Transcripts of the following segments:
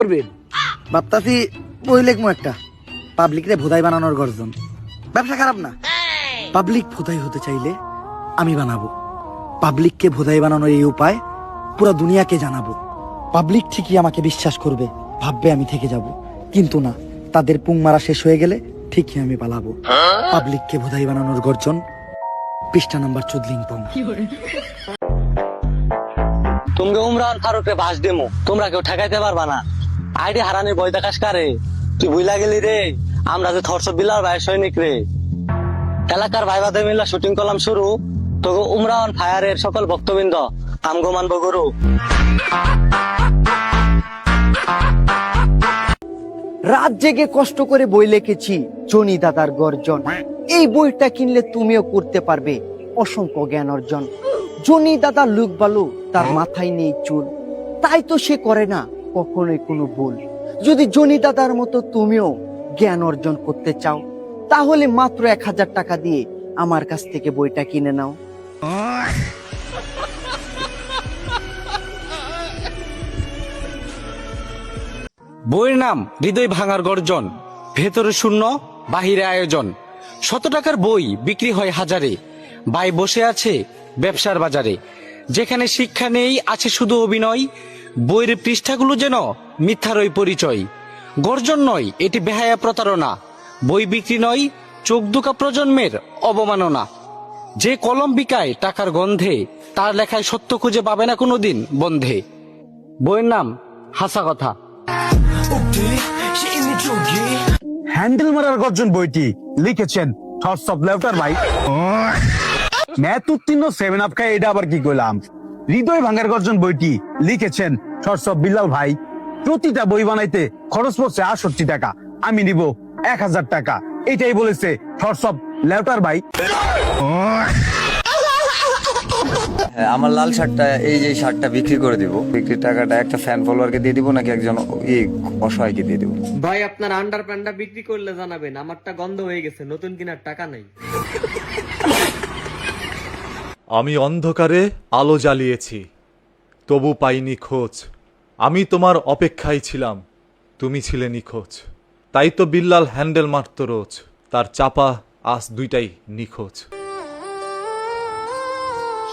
করবেন ভাবতাছি বই লেখমু একটা। পাবলিক রে ভোদাই বানানোর গর্জন। ব্যবসা খারাপ না? পাবলিক ভোদাই হতে চাইলে আমি বানাবো। পাবলিককে ভোদাই বানানোর এই উপায় পুরো দুনিয়াকে জানাব। পাবলিক ঠিকই আমাকে বিশ্বাস করবে ভাববে আমি থেকে যাব। কিন্তু না তাদের পুং মারা শেষ হয়ে গেলে ঠিকই আমি পালাবো। পাবলিককে ভোদাই বানানোর গর্জন পৃষ্ঠা নাম্বার চুদলিং পং। তুমি উমরান ফারুকরে বাস দেমো তোমরা কেউ ঠেকাইতে পারবা না। আইডি হারানির বই দেখাস কারে? তুই বুঝলা গেলি রে। আমরা যে থরস বিলার ভাই সৈনিক রে। এলাকার ভাই বাদে মিল্লা শুটিং করলাম শুরু। তো উমরান ফায়ারের সকল ভক্তবৃন্দ, আমগো মানব গুরু। রাত জেগে কষ্ট করে বই লিখেছি, জনি দাদার গর্জন। এই বইটা কিনলে তুমিও করতে পারবে, অসংখ্য জ্ঞান অর্জন। জনি দাদা লুক বালু তার মাথায় নেই চুল। তাই তো সে করে না। কখনোই কোনো ভুল। যদি জনি দাদার মতো তুমিও জ্ঞান অর্জন করতে চাও, তাহলে মাত্র এক হাজার টাকা দিয়ে আমার কাছ থেকে বইটা কিনে নাও। বইয়ের নাম হৃদয় ভাঙার গর্জন, ভেতরে শূন্য, বাহিরে আয়োজন। শত টাকার বই বিক্রি হয় হাজারে, বাই বসে আছে ব্যবসার বাজারে। যেখানে শিক্ষা নেই, আছে শুধু অভিনয় বইয়ের পৃষ্ঠাগুলো যেন মিথ্যারই পরিচয়। গর্জন নয় এটি বেহায়া প্রতারণা। বই বিক্রি নয় চোখ দুকা প্রজন্মের অবমাননা। যে কলম বিকায় টাকার গন্ধে তার লেখায় সত্য খুঁজে পাবে না কোনোদিন বন্ধে। বইয়ের নাম হাসা কথা। হ্যান্ডেল মারার গর্জন বইটি লিখেছেন থটস অফ লেফটার ভাই ম্যাথ উত্তীর্ণ সেভেন আপ খায় এটা আবার কি করলাম হৃদয় ভাঙার গর্জন বইটি লিখেছেন অফ বিল্লাল ভাই প্রতিটা বই বানাইতে খরচ পড়ছে আটষট্টি টাকা। আমি নিব এক হাজার টাকা। এটাই বলেছে অফ লেফটার ভাই। হ্যাঁ, আমার লাল শার্টটা এই যে শার্টটা বিক্রি করে দিব। বিক্রির টাকাটা একটা ফ্যান ফলোয়ারকে দিয়ে দিব নাকি একজন এই অসহায়কে দিয়ে দিব? ভাই আপনার আন্ডার প্যান্টটা বিক্রি করলে জানাবেন আমারটা গন্ধ হয়ে গেছে নতুন কেনার টাকা নাই। আমি অন্ধকারে আলো জ্বালিয়েছি। তবু পাইনি খোঁজ আমি তোমার অপেক্ষায় ছিলাম। তুমি ছিলে নিখোঁজ। তাই তো বিল্লাল হ্যান্ডেল মারত রোজ। তার চাপা আজ দুইটাই নিখোঁজ।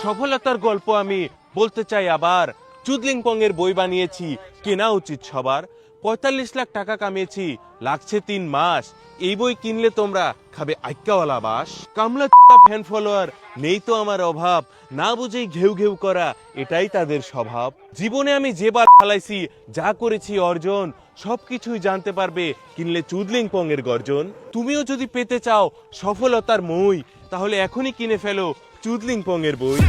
সফলতার গল্প আমি বলতে চাই আবার। চুদলিং পং এর বই বানিয়েছি। কেনা উচিত সবার। পঁয়তাল্লিশ লাখ টাকা কামিয়েছি, লাগছে তিন মাস। এই বই কিনলে তোমরা খাবে আইক্কাওয়ালা বাস। কামলা ফ্যান ফলোয়ার, নেই তো আমার অভাব। না বুঝেই ঘেউ ঘেউ করা, এটাই তাদের স্বভাব। জীবনে আমি যেবার চালাইছি, যা করেছি অর্জন, সবকিছুই জানতে পারবে, কিনলে চুদলিং পং এর গর্জন। তুমিও যদি পেতে চাও সফলতার মই, তাহলে এখনই কিনে ফেলো চুদলিং পং এর বই।